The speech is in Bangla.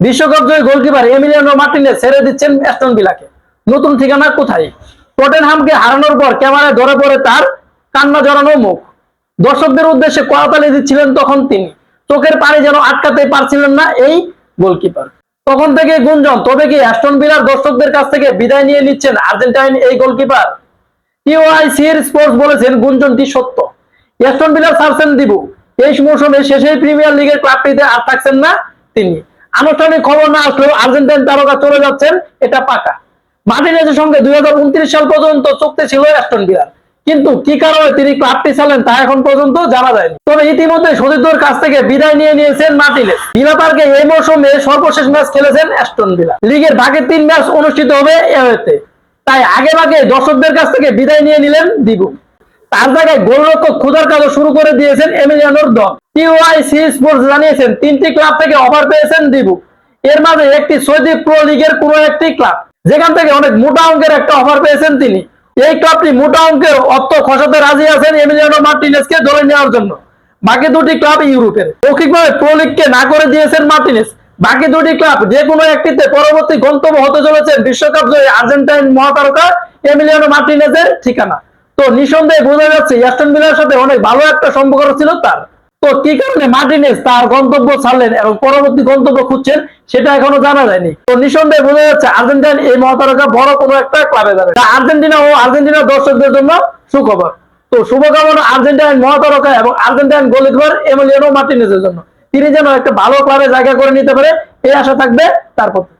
বিশ্বকাপ জয়ী গোলকিপার এমিলিয়ানো মার্টিনেজ ছেড়ে দিচ্ছেন অ্যাস্টন ভিলাকে। নতুন ঠিকানা কোথায়? টটেনহামকে হারানোর পর ক্যামেরায় ধরে পড়ে তার কান্না জড়ানো মুখ। দর্শকদের উদ্দেশ্যে করতালি দিচ্ছিলেন তখন তিনি। চোখের পানি যেন আটকাতে পারছিলেন না এই গোলকিপার। তখন থেকে গুঞ্জন, তবে কি অ্যাস্টন ভিলার দর্শকদের কাছ থেকে বিদায় নিয়ে নিচ্ছেন আর্জেন্টাইন এই গোলকিপার? টিওআইসির স্পোর্টস বলেছেন গুঞ্জনটি সত্য। অ্যাস্টন ভিলার ছাড়ছেন দিবু। এই মৌসুমে শেষেই প্রিমিয়ার লিগের ক্লাবটিতে আর থাকছেন না তিনি। আনুষ্ঠানিক খবর না আসলেও আর্জেন্টাইন তারকা চলে যাচ্ছেন, এটা পাকা। মার্টিনেজের সঙ্গে দুই সাল পর্যন্ত চুক্তি ছিল অ্যাস্টন ভিলার। কিন্তু কি কারণে তিনি ক্লাবটি চালেন তা এখন পর্যন্ত জানা যায়নি। তবে ইতিমধ্যে সতীর্থর কাছ থেকে বিদায় নিয়ে নিয়েছেন মার্টিনেজ। ভিলা পার্কে এই মৌসুমে সর্বশেষ ম্যাচ খেলেছেন অ্যাস্টন ভিলা। লিগের বাকি তিন ম্যাচ অনুষ্ঠিত হবে এওয়েতে তাই আগে ভাগে দর্শকদের কাছ থেকে বিদায় নিয়ে নিলেন দিবু তার জায়গায় গোলরক্ষক খুদার কাজও শুরু করে দিয়েছেন এমিলিয়ানোর দল। টিওআইসি স্পোর্টস জানিয়েছেন, তিনটি ক্লাব থেকে অফার পেয়েছেন দিবু এর মাঝে একটি সৌদি প্রো লিগের একটি ক্লাব যেখান থেকে অনেক মোটা অঙ্কের একটা অফার পেয়েছেন তিনি। এই ক্লাবটি মোটা অঙ্কের অর্থ খসাতে রাজি আছেন এমিলিয়ানো মার্টিনেসকে ধরে নেওয়ার জন্য। বাকি দুটি ক্লাব ইউরোপের। মৌখিকভাবে প্রো লিগকে না করে দিয়েছেন মার্টিনেস বাকি দুটি ক্লাব যে কোনো একটিতে পরবর্তী গন্তব্য হতে চলেছে বিশ্বকাপ জয়ী আর্জেন্টাইন মহাতারকা এমিলিয়ানো মার্টিনেজের ঠিকানা। তো নিঃসন্দেহে বোঝা যাচ্ছে অ্যাস্টন সাথে অনেক ভালো একটা সম্পর্ক ছিল তার। তো কি কারণে মার্টিনেজ তার গন্তব্য ছাড়লেন এবং পরবর্তী গন্তব্য খুঁজছেন সেটা এখনও জানা যায়নি? তো নিঃসন্দেহে বোঝা যাচ্ছে আর্জেন্টাইন এই মহাতারকা বড় কোনো একটা ক্লাবে যাবে। আর্জেন্টিনা ও আর্জেন্টিনার দর্শকদের জন্য সুখবর। তো শুভকামনা আর্জেন্টাইন মহাতারকা এবং আর্জেন্টাইন গোলকিপার এমিলিয়ানো মার্টিনেজের জন্য। তিনি যেন একটা ভালো ক্লাবে জায়গা করে নিতে পারে, এই আশা থাকবে তার প্রতি।